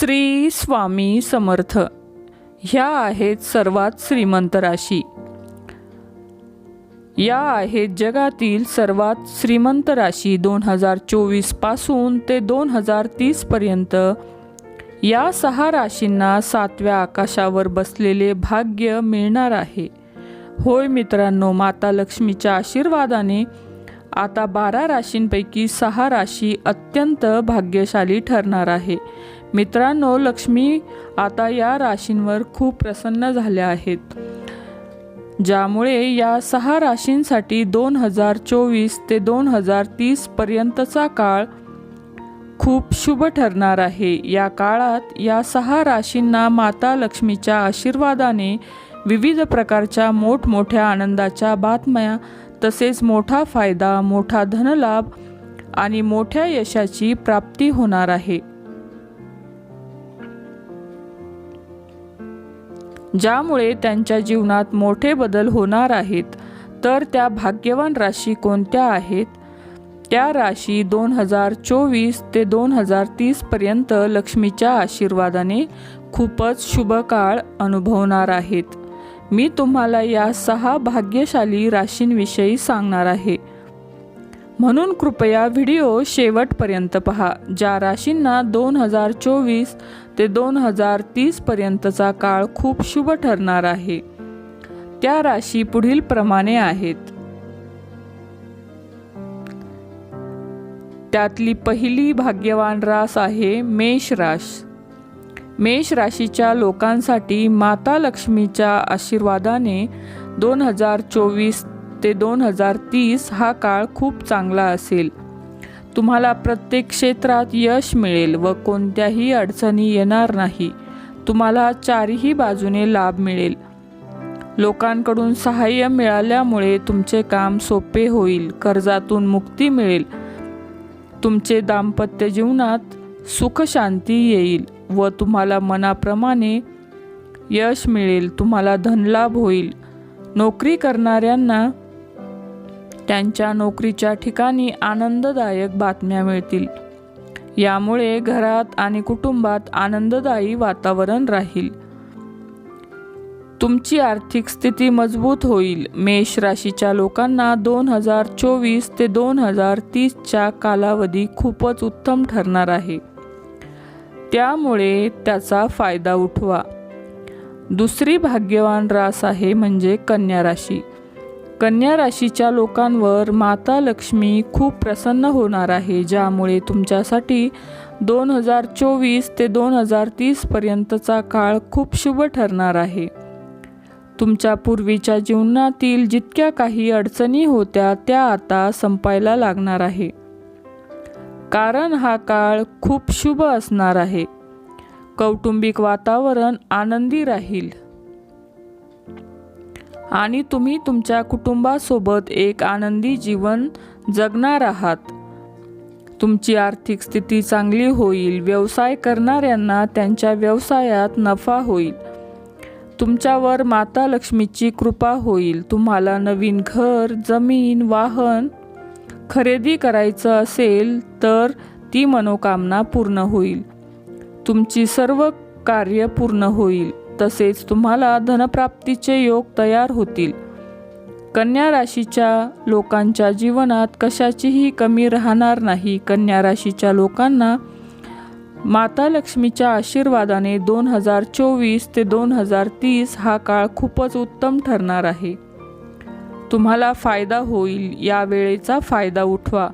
श्री स्वामी समर्थ. ह्या आहेत सर्वात श्रीमंत राशी. या आहेत जगातील सर्वात श्रीमंत राशी दोन हजार चोवीसपासून ते दोन हजार तीस पर्यंत. या सहा राशींना सातव्या आकाशावर बसलेले भाग्य मिळणार आहे. होय मित्रांनो माता लक्ष्मीच्या आशीर्वादाने आता बारा राशींपैकी सहा राशी अत्यंत भाग्यशाली ठरणार आहे. मित्रांनो लक्ष्मी आता या राशींवर खूप प्रसन्न झाल्या आहेत ज्यामुळे या सहा राशींसाठी दोन हजार चोवीस ते दोन हजार तीस पर्यंतचा काळ खूप शुभ ठरणार आहे. या काळात या सहा राशींना माता लक्ष्मीच्या आशीर्वादाने विविध प्रकारच्या मोठमोठ्या आनंदाच्या बातम्या तसेच मोठा फायदा मोठा धनलाभ आणि मोठ्या यशाची प्राप्ती होणार आहे. ज्यामुळे त्यांच्या जीवनात मोठे बदल होणार आहेत तर त्या भाग्यवान राशी कोणत्या आहेत? त्या राशी दोन हजार चोवीस ते दोन हजार तीसपर्यंत लक्ष्मीच्या आशीर्वादाने खूपच शुभकाळ अनुभवणार आहेत. मी तुम्हाला या सहा भाग्यशाली राशींविषयी सांगणार आहे. म्हणून कृपया व्हिडिओ शेवटपर्यंत पहा ज्या राशींना दोन हजार चोवीस ते दोन हजार तीसपर्यंतचा काळ खूप शुभ ठरणार आहे. त्या राशी पुढील प्रमाणे आहेत. त्यातली पहिली भाग्यवान रास आहे मेष राश. मेष राशीच्या लोकांसाठी माता लक्ष्मीच्या आशीर्वादाने दोन हजार चोवीस ते दोन हजार तीस हा काळ खूप चांगला असेल. तुम्हाला प्रत्येक क्षेत्रात यश मिळेल व कोणत्याही अडचणी येणार नाही. तुम्हाला चारही बाजूने लाभ मिळेल. लोकांकडून सहाय्य मिळाल्यामुळे तुमचे काम सोपे होईल कर्जातून मुक्ती मिळेल. तुमचे दाम्पत्य जीवनात सुख शांती येईल व तुम्हाला मनाप्रमाणे यश मिळेल तुम्हाला धनलाभ होईल. नोकरी करणाऱ्यांना त्यांच्या नोकरीच्या ठिकाणी आनंददायक बातम्या मिळतील. यामुळे घरात आणि कुटुंबात आनंददायी वातावरण राहील. तुमची आर्थिक स्थिती मजबूत होईल. मेष राशीच्या लोकांना दोन हजार चोवीस ते दोन हजार तीसच्या कालावधी खूपच उत्तम ठरणार आहे. त्यामुळे त्याचा फायदा उठवा. दुसरी भाग्यवान रास आहे म्हणजे कन्या राशी. कन्या राशीच्या लोकांवर माता लक्ष्मी खूप प्रसन्न होणार आहे ज्यामुळे तुमच्यासाठी दोन हजार चोवीस ते दोन हजार तीसपर्यंतचा काळ खूप शुभ ठरणार आहे. तुमच्या पूर्वीच्या जीवनातील जितक्या काही अडचणी होत्या त्या आता संपायला लागणार आहे. कारण हा काळ खूप शुभ असणार आहे. कौटुंबिक वातावरण आनंदी राहील. आणि तुम्ही तुमच्या कुटुंबासोबत एक आनंदी जीवन जगणार आहात. तुमची आर्थिक स्थिती चांगली होईल व्यवसाय करणाऱ्यांना त्यांच्या व्यवसायात नफा होईल. तुमच्यावर माता लक्ष्मीची कृपा होईल. तुम्हाला नवीन घर जमीन वाहन खरेदी करायचं असेल तर ती मनोकामना पूर्ण होईल. तुमची सर्व कार्य पूर्ण होईल. तसेच तुम्हाला धनप्राप्तीचे योग तयार होतील. कन्या राशीच्या लोकांच्या जीवनात कशाचीही कमी राहणार नाही. कन्या राशीच्या लोकांना माता लक्ष्मीच्या आशीर्वादाने दोन हजार चोवीस ते दोन हजार तीस हा काळ खूपच उत्तम ठरणार आहे. तुम्हाला फायदा होईल या वेळेचा फायदा उठवा.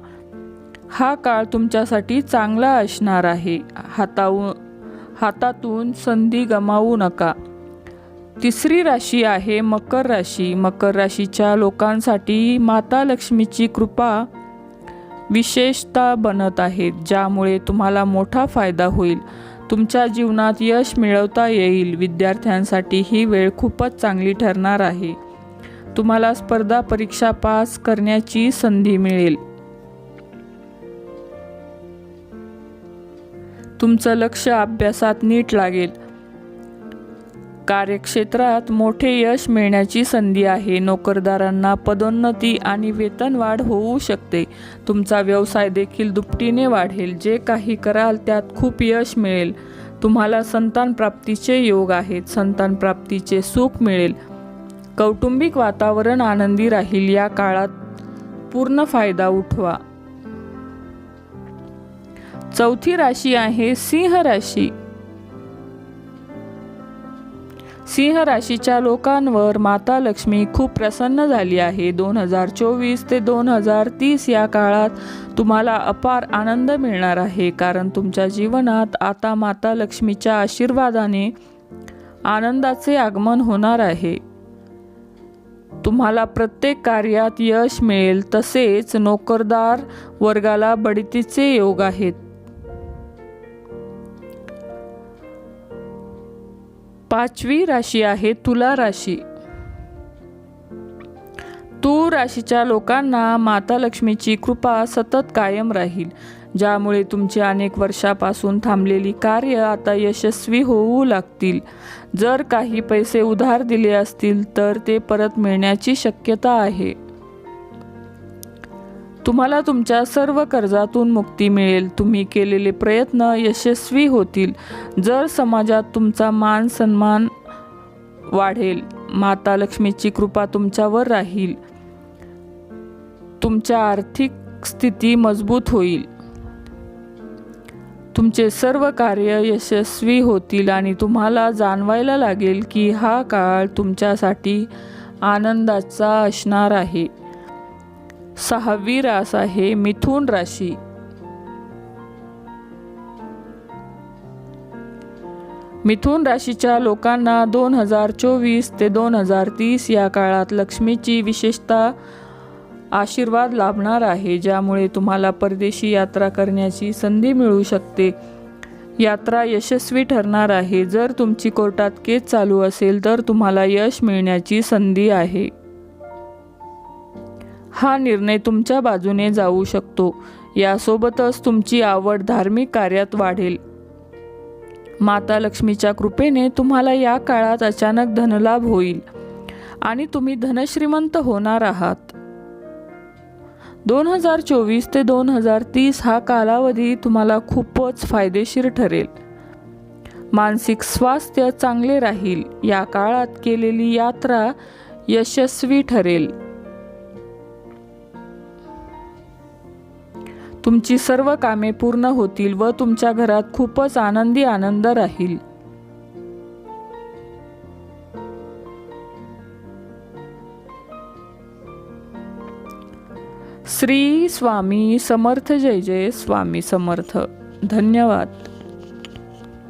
हा काळ तुमच्यासाठी चांगला असणार आहे. हाताऊ हातातून संधी गमावू नका. तिसरी राशी आहे मकर राशी. मकर राशीच्या लोकांसाठी माता लक्ष्मीची कृपा विशेषता बनत आहेत ज्यामुळे तुम्हाला मोठा फायदा होईल. तुमच्या जीवनात यश मिळवता येईल. विद्यार्थ्यांसाठी ही वेळ खूपच चांगली ठरणार आहे. तुम्हाला स्पर्धा परीक्षा पास करण्याची संधी मिळेल. तुमचं लक्ष अभ्यासात नीट लागेल. कार्यक्षेत्रात मोठे यश मिळण्याची संधी आहे. नोकरदारांना पदोन्नती आणि वेतनवाढ होऊ शकते. तुमचा व्यवसाय देखील दुपटीने वाढेल. जे काही कराल त्यात खूप यश मिळेल. तुम्हाला संतान प्राप्तीचे योग आहेत. संतान प्राप्तीचे सुख मिळेल. कौटुंबिक वातावरण आनंदी राहील. या काळात पूर्ण फायदा उठवा. चौथी राशी आहे सिंह राशी. सिंह राशीच्या लोकांवर माता लक्ष्मी खूप प्रसन्न झाली आहे. दोन हजार चोवीस ते दोन हजार तीस या काळात तुम्हाला अपार आनंद मिळणार आहे. कारण तुमच्या जीवनात आता माता लक्ष्मीच्या आशीर्वादाने आनंदाचे आगमन होणार आहे. तुम्हाला प्रत्येक कार्यात यश मिळेल. तसेच नोकरदार वर्गाला बढतीचे योग आहेत. पाचवी राशी आहे तुला राशी. तू राशीच्या लोकांना माता लक्ष्मीची कृपा सतत कायम राहील ज्यामुळे तुमची अनेक वर्षापासून थांबलेली कार्य आता यशस्वी होऊ लागतील. जर काही पैसे उधार दिले असतील तर ते परत मिळण्याची शक्यता आहे. तुम्हाला तुमच्या सर्व कर्जातून मुक्ती मिळेल. तुम्ही केलेले प्रयत्न यशस्वी होतील. जर समाजात तुमचा मान सन्मान वाढेल माता लक्ष्मीची कृपा तुमच्यावर राहील. तुमच्या आर्थिक स्थिती मजबूत होईल. तुमचे सर्व कार्य यशस्वी होतील आणि तुम्हाला जाणवायला लागेल की हा काळ तुमच्यासाठी आनंदाचा असणार आहे. सहावी रास आहे मिथुन राशी. मिथुन राशीच्या लोकांना दोन हजार चोवीस ते दोन हजार तीस या काळात लक्ष्मीची विशेषता आशीर्वाद लाभणार आहे ज्यामुळे तुम्हाला परदेशी यात्रा करण्याची संधी मिळू शकते. यात्रा यशस्वी ठरणार आहे. जर तुमची कोर्टात केस चालू असेल तर तुम्हाला यश मिळण्याची संधी आहे. हा निर्णय तुमच्या बाजूने जाऊ शकतो. यासोबतच तुमची आवड धार्मिक कार्यात वाढेल. माता लक्ष्मीच्या कृपेने तुम्हाला या काळात अचानक धनलाभ होईल आणि तुम्ही धनश्रीमंत होणार आहात. दोन हजार चोवीस ते दोन हजार तीस हा कालावधी तुम्हाला खूपच फायदेशीर ठरेल. मानसिक स्वास्थ्य चांगले राहील. या काळात केलेली यात्रा यशस्वी ठरेल. तुमची सर्व कामे पूर्ण होतील व तुमच्या घरात खूपच आनंदी आनंद राहील. श्री स्वामी समर्थ जय जय स्वामी समर्थ. धन्यवाद.